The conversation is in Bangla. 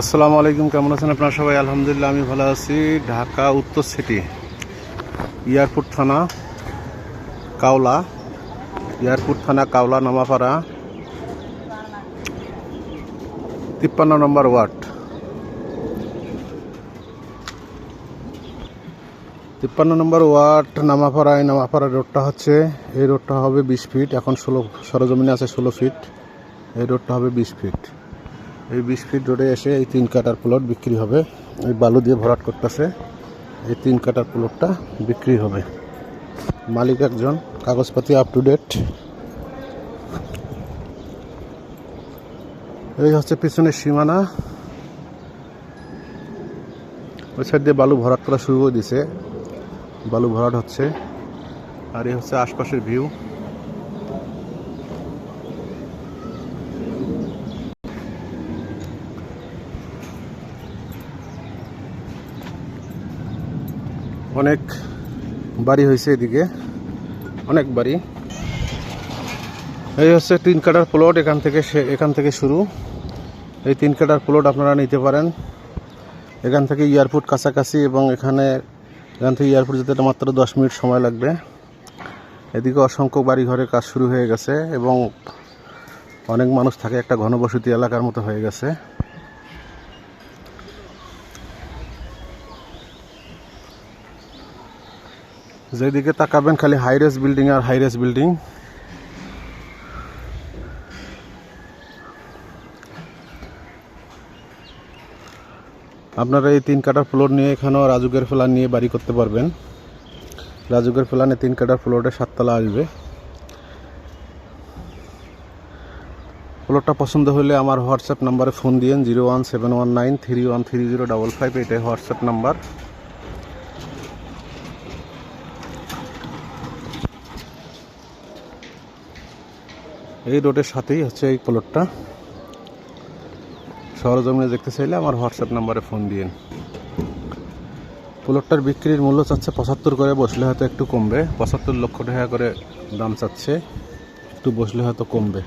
আসসালামু আলাইকুম, কেমন আছেন আপনারা সবাই? আলহামদুলিল্লাহ, আমি ভালো আছি। ঢাকা, উত্তর সিটি এয়ারপোর্ট থানা, কাওলা। এয়ারপোর্ট থানা, কাওলা, নামাপাড়া। তিপ্পান্ন নম্বর ওয়ার্ড। তিপ্পান্ন নম্বর ওয়ার্ড, নামাপাড়ায়, নামাপাড়া রোডটা হচ্ছে, এই রোডটা হবে বিশ ফিট। এখন ষোলো, সরজমিনে আছে ষোলো ফিট। এই রোডটা হবে বিশ ফিট। এই বিশ ফিট রোডে এসে এই তিন কাটার প্লট বিক্রি হবে। এই বালু দিয়ে ভরাট করতেছে। এই তিন কাটার প্লটটা বিক্রি হবে। মালিক একজন, কাগজপাতি আপ টু ডেট এই হচ্ছে পিছনের সীমানা। ওই সাইড দিয়ে বালু ভরাট করা শুরু করে দিছে। বালু ভরাট হচ্ছে। আর এই হচ্ছে আশপাশের ভিউ অনেক বাড়ি হয়েছে এদিকে। অনেক বাড়ি। এই হচ্ছে তিন কাটার প্লট এখান থেকে এখান থেকে শুরু। এই তিন কাটার প্লট আপনারা নিতে পারেন। এখান থেকে এয়ারপোর্ট কাছাকাছি এবং এখানে এখান থেকে এয়ারপোর্ট যেতে মাত্র দশ মিনিট সময় লাগবে। এদিকে অসংখ্য বাড়ি ঘরের কাজ শুরু হয়ে গেছে এবং অনেক মানুষ থাকে, একটা ঘনবসতি এলাকার মতো হয়ে গেছে। যেদিকে তাকাবেন খালি হাইরেস বিল্ডিং আর হাইরেস বিল্ডিং আপনারা এই তিন কাটার ফ্লোর নিয়ে এখানেও রাজুকের ফ্ল্যান নিয়ে বাড়ি করতে পারবেন। রাজুকের ফ্ল্যানে তিন কাটার ফ্লোরে সাততলা আসবে। ফ্লোরটা পছন্দ হলে আমার হোয়াটসঅ্যাপ নাম্বারে ফোন দিয়েন, zero one seven one nine three one three zero double five, এটাই হোয়াটসঅ্যাপ নাম্বার। এই রোডের সাথেই হচ্ছে এই প্লটটা সরজমিনে দেখতে চাইলে আমার হোয়াটসঅ্যাপ নাম্বারে ফোন দিন প্লটটার বিক্রির মূল্য চাচ্ছে পঁচাত্তর করে, বসলে হয়তো একটু কমবে। পঁচাত্তর লক্ষ টাকা করে দাম চাচ্ছে, একটু বসলে হয়তো কমবে।